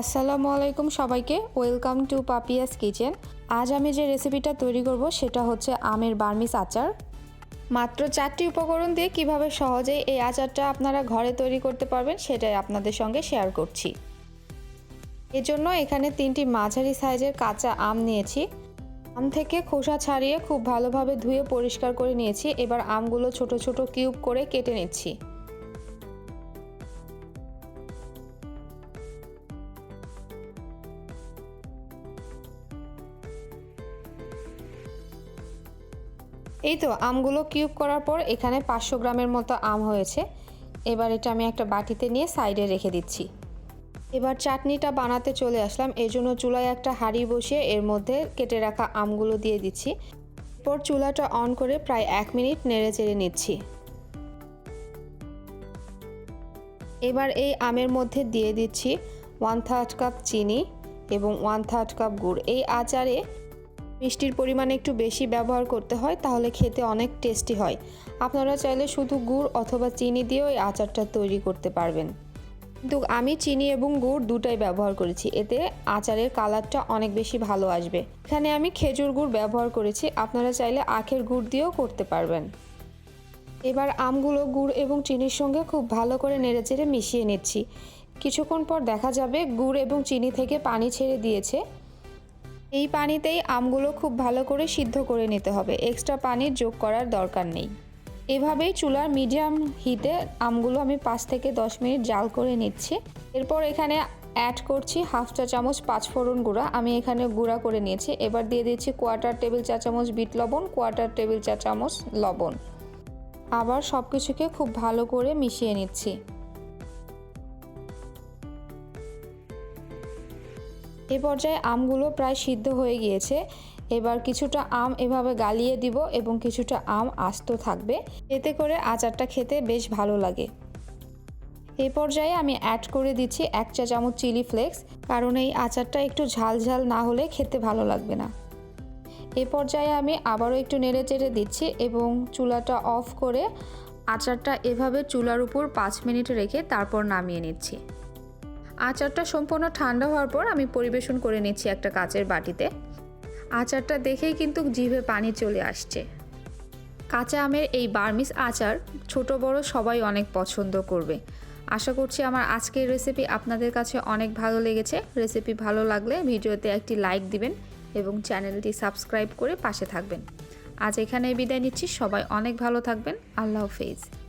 আসসালামু আলাইকুম সবাইকে, ওয়েলকাম টু পাপিয়াস কিচেন। আজ আমি যে রেসিপিটা তৈরি করব সেটা হচ্ছে আমের বার্মিস আচার। মাত্র চারটি উপকরণ দিয়ে কীভাবে সহজেই এই আচারটা আপনারা ঘরে তৈরি করতে পারবেন সেটাই আপনাদের সঙ্গে শেয়ার করছি। এজন্য এখানে তিনটি মাঝারি সাইজের কাঁচা আম নিয়েছি। আম থেকে খোসা ছাড়িয়ে খুব ভালোভাবে ধুয়ে পরিষ্কার করে নিয়েছি। এবার আমগুলো ছোট ছোট কিউব করে কেটে নিচ্ছি। এই তো, আমগুলো কিউব করার পর এখানে পাঁচশো গ্রামের মতো আম হয়েছে। এবার এটা আমি একটা বাটিতে নিয়ে সাইডে রেখে দিচ্ছি। এবার চাটনিটা বানাতে চলে আসলাম। এই জন্য চুলায় একটা হাঁড়ি বসিয়ে এর মধ্যে কেটে রাখা আমগুলো দিয়ে দিচ্ছি। এরপর চুলাটা অন করে প্রায় এক মিনিট নেড়ে চেড়ে নিচ্ছি। এবার এই আমের মধ্যে দিয়ে দিচ্ছি ওয়ান থার্ড কাপ চিনি এবং ওয়ান থার্ড কাপ গুড়। এই আচারে মিষ্টির পরিমাণ একটু বেশি ব্যবহার করতে হয়, তাহলে খেতে অনেক টেস্টি হয়। আপনারা চাইলে শুধু গুড় অথবা চিনি দিয়েও এই আচারটা তৈরি করতে পারবেন। কিন্তু আমি চিনি এবং গুড় দুটাই ব্যবহার করেছি, এতে আচারের কালারটা অনেক বেশি ভালো আসবে। এখানে আমি খেজুর গুড় ব্যবহার করেছি, আপনারা চাইলে আখের গুড় দিয়েও করতে পারবেন। এবার আমগুলো গুড় এবং চিনির সঙ্গে খুব ভালো করে নেড়েচেড়ে মিশিয়ে নিচ্ছি। কিছুক্ষণ পর দেখা যাবে গুড় এবং চিনি থেকে পানি ছেড়ে দিয়েছে। এই পানিতেই আমগুলো খুব ভালো করে সিদ্ধ করে নিতে হবে। এক্সট্রা পানি যোগ করার দরকার নেই। এভাবেই চুলার মিডিয়াম হিটে আমগুলো আমি পাঁচ থেকে দশ মিনিট জাল করে নিচ্ছি। এরপর এখানে অ্যাড করছি হাফ চা চামচ পাঁচফোড়ন গুঁড়া। আমি এখানে গুঁড়া করে নিয়েছি। এবার দিয়ে দিচ্ছি কোয়ার্টার টেবিল চা চামচ বিট লবণ কোয়ার্টার টেবিল চা চামচ লবণ। আবার সব কিছুকে খুব ভালো করে মিশিয়ে নিচ্ছি। এ পর্যায়ে আমগুলো প্রায় সিদ্ধ হয়ে গিয়েছে। এবার কিছুটা আম এভাবে গালিয়ে দিব এবং কিছুটা আম আস্ত থাকবে। এতে করে আচারটা খেতে বেশ ভালো লাগে। এ পর্যায়ে আমি অ্যাড করে দিচ্ছি এক চা চামচ চিলি ফ্লেক্স কারণ এই আচারটা একটু ঝাল ঝাল না হলে খেতে ভালো লাগবে না। এ পর্যায়ে আমি আবারও একটু নেড়ে চেড়ে দিচ্ছি এবং চুলাটা অফ করে আচারটা এভাবে চুলার উপর পাঁচ মিনিট রেখে তারপর নামিয়ে নিচ্ছি। আচারটা সম্পূর্ণ ঠান্ডা হওয়ার পর আমি পরিবেশন করে নিচ্ছি একটা কাচের বাটিতে। আচারটা দেখেই কিন্তু জিভে পানি চলে আসছে। কাঁচা আমের এই বার্মিস আচার ছোট বড় সবাই অনেক পছন্দ করবে। আশা করছি আমার আজকের রেসিপি আপনাদের কাছে অনেক ভালো লেগেছে। রেসিপি ভালো লাগলে ভিডিওতে একটি লাইক দিবেন এবং চ্যানেলটি সাবস্ক্রাইব করে পাশে থাকবেন। আজ এখানে বিদায় নিচ্ছি। সবাই অনেক ভালো থাকবেন। আল্লাহ হাফেজ।